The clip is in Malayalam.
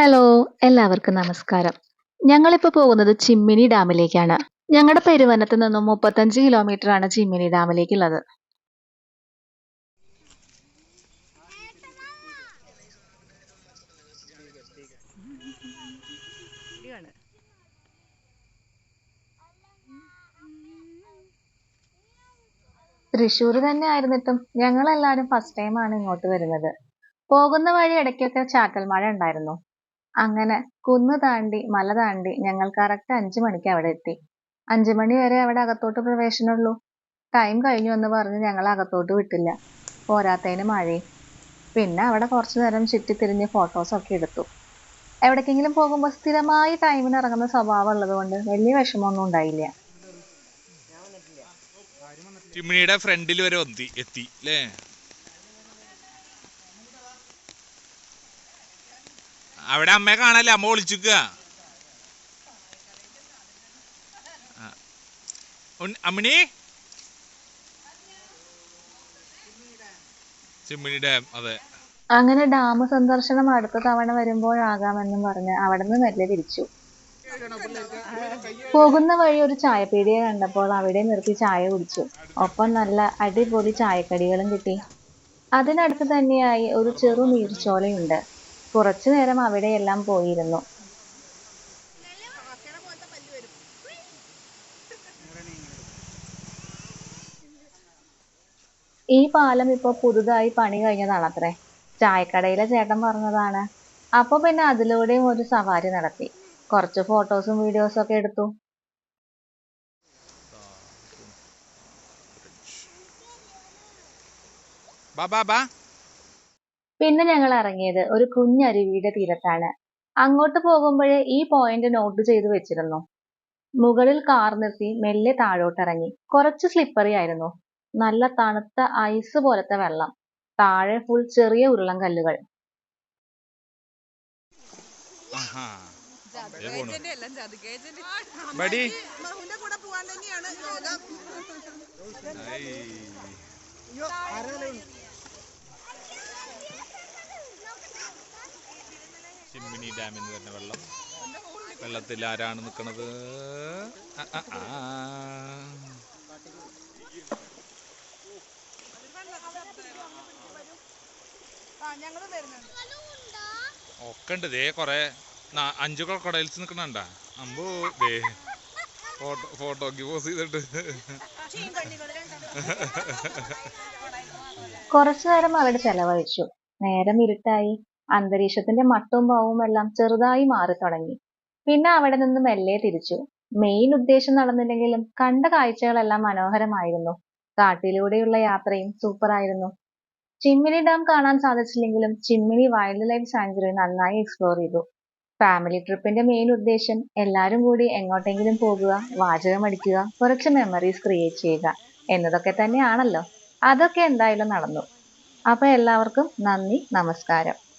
ഹലോ എല്ലാവർക്കും നമസ്കാരം. ഞങ്ങളിപ്പോൾ പോകുന്നത് ചിമ്മിനി ഡാമിലേക്കാണ്. ഞങ്ങളുടെ പെരുവനത്ത് നിന്നും മുപ്പത്തഞ്ച് കിലോമീറ്റർ ആണ് ചിമ്മിനി ഡാമിലേക്കുള്ളത്. തൃശ്ശൂർ തന്നെ ആയിരുന്നിട്ടും ഞങ്ങളെല്ലാവരും ഫസ്റ്റ് ടൈമാണ് ഇങ്ങോട്ട് വരുന്നത്. പോകുന്ന വഴി ഇടയ്ക്കൊക്കെ ചാറ്റൽ മഴ ഉണ്ടായിരുന്നു. അങ്ങനെ കുന്ന് താണ്ടി മല താണ്ടി ഞങ്ങൾ കറക്റ്റ് അഞ്ചു മണിക്ക് അവിടെ എത്തി. അഞ്ചു മണി വരെ അവിടെ അകത്തോട്ട് പ്രവേശനമുള്ളൂ. ടൈം കഴിഞ്ഞു എന്ന് പറഞ്ഞ് ഞങ്ങൾ അകത്തോട്ട് വിട്ടില്ല. പോരാത്തതിന് മഴയും. പിന്നെ അവിടെ കുറച്ചു നേരം ചുറ്റിത്തിരിഞ്ഞ് ഫോട്ടോസൊക്കെ എടുത്തു. എവിടേക്കെങ്കിലും പോകുമ്പോൾ സ്ഥിരമായി ടൈമിന് ഇറങ്ങുന്ന സ്വഭാവം ഉള്ളത് കൊണ്ട് വലിയ വിഷമമൊന്നും ഉണ്ടായില്ല. ചിമ്മിണിയുടെ ഫ്രണ്ടിൽ വരെ എത്തി അല്ലേ അവിടെ അമ്മയെ കാണാല്ലേ? അമ്മ ഒളിച്ചിക്കുക. അമ്മിണി? ചിമ്മിണി ഡാം അതെ. അങ്ങനെ ഡാം സന്ദർശനം അടുത്ത തവണ വരുമ്പോഴാകാമെന്നും പറഞ്ഞ് അവിടെ നിന്ന് മെല്ലെ തിരിച്ചു. പോകുന്ന വഴി ഒരു ചായപ്പീടിയെ കണ്ടപ്പോൾ അവിടെ നിർത്തി ചായ കുടിച്ചു. ഒപ്പം നല്ല അടിപൊളി ചായക്കടികളും കിട്ടി. അതിനടുത്ത് തന്നെയായി ഒരു ചെറു നീർച്ചോലയുണ്ട്. കുറച്ചു നേരം അവിടെയെല്ലാം പോയിരുന്നു. ഈ പാലം ഇപ്പോൾ പുതുതായി പണി കഴിഞ്ഞതാണത്രേ. ചായക്കടയിലെ ചേട്ടൻ പറഞ്ഞതാണ്. അപ്പൊ പിന്നെ അതിലൂടെയും ഒരു സവാരി നടത്തി. കുറച്ച് ഫോട്ടോസും വീഡിയോസും ഒക്കെ എടുത്തു. ബാ ബാ. പിന്നെ ഞങ്ങൾ ഇറങ്ങിയത് ഒരു കുഞ്ഞരുവിയുടെ തീരത്താണ്. അങ്ങോട്ട് പോകുമ്പോഴേ ഈ പോയിന്റ് നോട്ട് ചെയ്തു വെച്ചിരുന്നു. മുകളിൽ കാർ നിർത്തി മെല്ലെ താഴോട്ടിറങ്ങി. കുറച്ച് സ്ലിപ്പറി ആയിരുന്നു. നല്ല തണുത്ത ഐസ് പോലത്തെ വെള്ളം. താഴെ ഫുൾ ചെറിയ ഉരുളം കല്ലുകൾ കൂടെ പോവാൻ തന്നെയാണ് ചിമ്മിനി ഡാമിൽ നിന്ന് വരുന്ന വെള്ളം. വെള്ളത്തിൽ ആരാണ് നിൽക്കുന്നത് ആ, ആ, ആ. ഞങ്ങൾ വരുന്നുണ്ട്. ഒക്കെ ഉണ്ട് ദേ കൊറേ. അഞ്ചു കൊടയിൽസ് നിക്കണണ്ട? അമ്പോ ദേ. ഫോട്ടോ ഫോട്ടോക്ക് പോസ് ചെയ്തിട്ട്. കുറച്ചു നേരം അവിടെ ചെലവഴിച്ചു. നേരം ഇരുട്ടായി. അന്തരീക്ഷത്തിന്റെ മട്ടും പാവും എല്ലാം ചെറുതായി മാറി തുടങ്ങി. പിന്നെ അവിടെ നിന്ന് മെല്ലെ തിരിച്ചു. മെയിൻ ഉദ്ദേശം നടന്നില്ലെങ്കിലും കണ്ട കാഴ്ചകളെല്ലാം മനോഹരമായിരുന്നു. കാട്ടിലൂടെയുള്ള യാത്രയും സൂപ്പറായിരുന്നു ചിമ്മിനി ഡാം കാണാൻ സാധിച്ചില്ലെങ്കിലും ചിമ്മിനി വൈൽഡ് ലൈഫ് സാങ്ച്വറി നന്നായി എക്സ്പ്ലോർ ചെയ്തു. ഫാമിലി ട്രിപ്പിന്റെ മെയിൻ ഉദ്ദേശം എല്ലാവരും കൂടി എങ്ങോട്ടെങ്കിലും പോകുക വാചകം അടിക്കുക കുറച്ച് മെമ്മറീസ് ക്രിയേറ്റ് ചെയ്യുക എന്നതൊക്കെ തന്നെയാണല്ലോ. അതൊക്കെ എന്തായാലും നടന്നു. അപ്പൊ എല്ലാവർക്കും നന്ദി നമസ്കാരം.